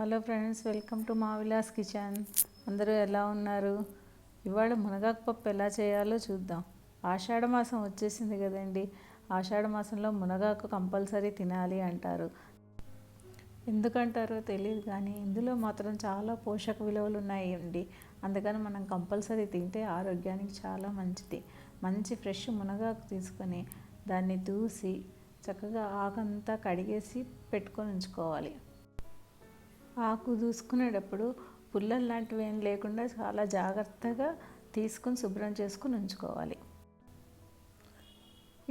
Hello friends welcome to మా Vilas kitchen. అందరూ ఎలా ఉన్నారు? ఇవాళ మునగాకు పప్పు ఎలా చేయాలో చూద్దాం. ఆషాఢ మాసం వచ్చేసింది కదండి. ఆషాఢ మాసంలో మునగాకు కంపల్సరీ తినాలి అంటారు. ఎందుకంటారో తెలియదు కానీ ఇందులో మాత్రం చాలా పోషక విలువలు ఉన్నాయండి. అందుకని మనం కంపల్సరీ తింటే ఆరోగ్యానికి చాలా మంచిది. మంచి ఫ్రెష్ మునగాకు తీసుకొని దాన్ని దూసి చక్కగా ఆకంతా కడిగేసి పెట్టుకొని ఉంచుకోవాలి. ఆకు దూసుకునేటప్పుడు పుల్లలు లాంటివి ఏం లేకుండా చాలా జాగ్రత్తగా తీసుకొని శుభ్రం చేసుకుని ఉంచుకోవాలి.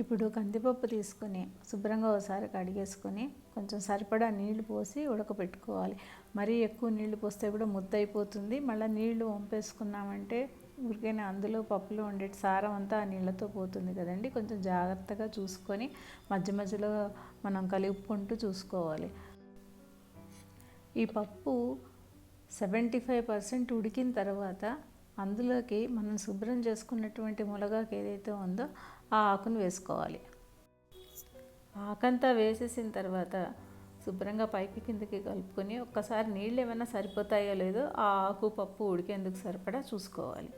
ఇప్పుడు కందిపప్పు తీసుకొని శుభ్రంగా ఒకసారి కడిగేసుకొని కొంచెం సరిపడా నీళ్ళు పోసి ఉడకబెట్టుకోవాలి మరీ ఎక్కువ నీళ్ళు పోస్తే కూడా ముద్ద అయిపోతుంది. మళ్ళీ నీళ్ళు వంపేసుకున్నామంటే ఊరికైనా అందులో పప్పులో ఉండే సారం అంతా ఆ నీళ్ళతో పోతుంది కదండి. కొంచెం జాగ్రత్తగా చూసుకొని మధ్య మధ్యలో మనం కలుపుకుంటూ చూసుకోవాలి. ఈ పప్పు సెవెంటీ ఫైవ్ పర్సెంట్ ఉడికిన తర్వాత అందులోకి మనం శుభ్రం చేసుకున్నటువంటి మునగాకు ఏదైతే ఉందో ఆ ఆకును వేసుకోవాలి. ఆకంతా వేసేసిన తర్వాత శుభ్రంగా పైకి కిందకి కలుపుకొని ఒక్కసారి నీళ్ళు ఏమైనా సరిపోతాయో లేదో ఆ ఆకు పప్పు ఉడికేందుకు సరిపడా చూసుకోవాలి.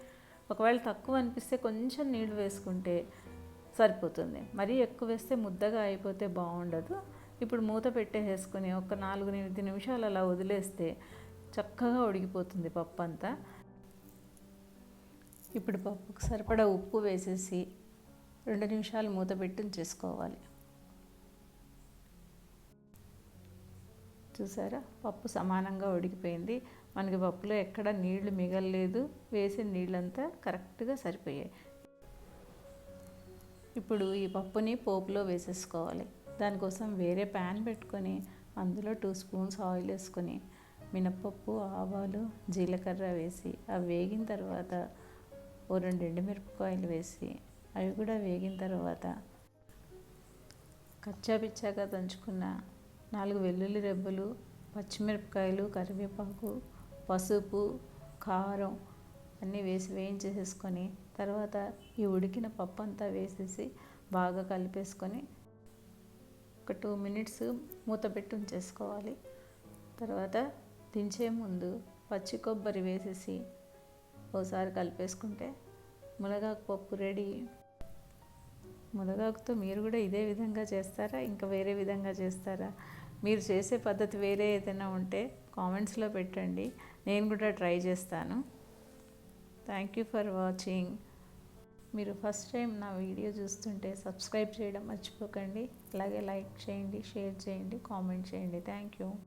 ఒకవేళ తక్కువ అనిపిస్తే కొంచెం నీళ్ళు వేసుకుంటే సరిపోతుంది. మరీ ఎక్కువ వేస్తే ముద్దగా అయిపోతే బాగుండదు. ఇప్పుడు మూత పెట్టేసుకొని ఒక నాలుగు ఎనిమిది నిమిషాలు అలా వదిలేస్తే చక్కగా ఉడికిపోతుంది పప్పు అంతా. ఇప్పుడు పప్పుకు సరిపడా ఉప్పు వేసేసి రెండు నిమిషాలు మూత పెట్టి చూసారా? పప్పు సమానంగా ఉడికిపోయింది. మనకి పప్పులో ఎక్కడ నీళ్ళు మిగలలేదు. వేసిన నీళ్ళంతా కరెక్ట్గా సరిపోయాయి. ఇప్పుడు ఈ పప్పుని పోపులో వేసేసుకోవాలి. దానికోసం వేరే ప్యాన్ పెట్టుకొని అందులో టూ స్పూన్స్ ఆయిల్ వేసుకొని మినప్పప్పు ఆవాలు జీలకర్ర వేసి అవి వేగిన తర్వాత ఓ రెండు ఎండుమిరపకాయలు వేసి అవి కూడా వేగిన తర్వాత కచ్చా పిచ్చాగా దంచుకున్న నాలుగు వెల్లుల్లి రెబ్బలు పచ్చిమిరపకాయలు కరివేపాకు పసుపు కారం అన్నీ వేసి వేయించేసేసుకొని తర్వాత ఈ ఉడికిన పప్పు అంతా వేసేసి బాగా కలిపేసుకొని ఒక టూ మినిట్స్ మూత పెట్టి ఉంచేసుకోవాలి. తర్వాత దించే ముందు పచ్చి కొబ్బరి వేసేసి ఒకసారి కలిపేసుకుంటే మునగాకు పప్పు రెడీ. మునగాకుతో మీరు కూడా ఇదే విధంగా చేస్తారా? ఇంకా వేరే విధంగా చేస్తారా? మీరు చేసే పద్ధతి వేరే ఏదైనా ఉంటే కామెంట్స్లో పెట్టండి. నేను కూడా ట్రై చేస్తాను. Thank you for watching. మీరు ఫస్ట్ టైం నా వీడియో చూస్తుంటే సబ్స్క్రైబ్ చేయడం మర్చిపోకండి. అలాగే లైక్ చేయండి షేర్ చేయండి కామెంట్ చేయండి. Thank you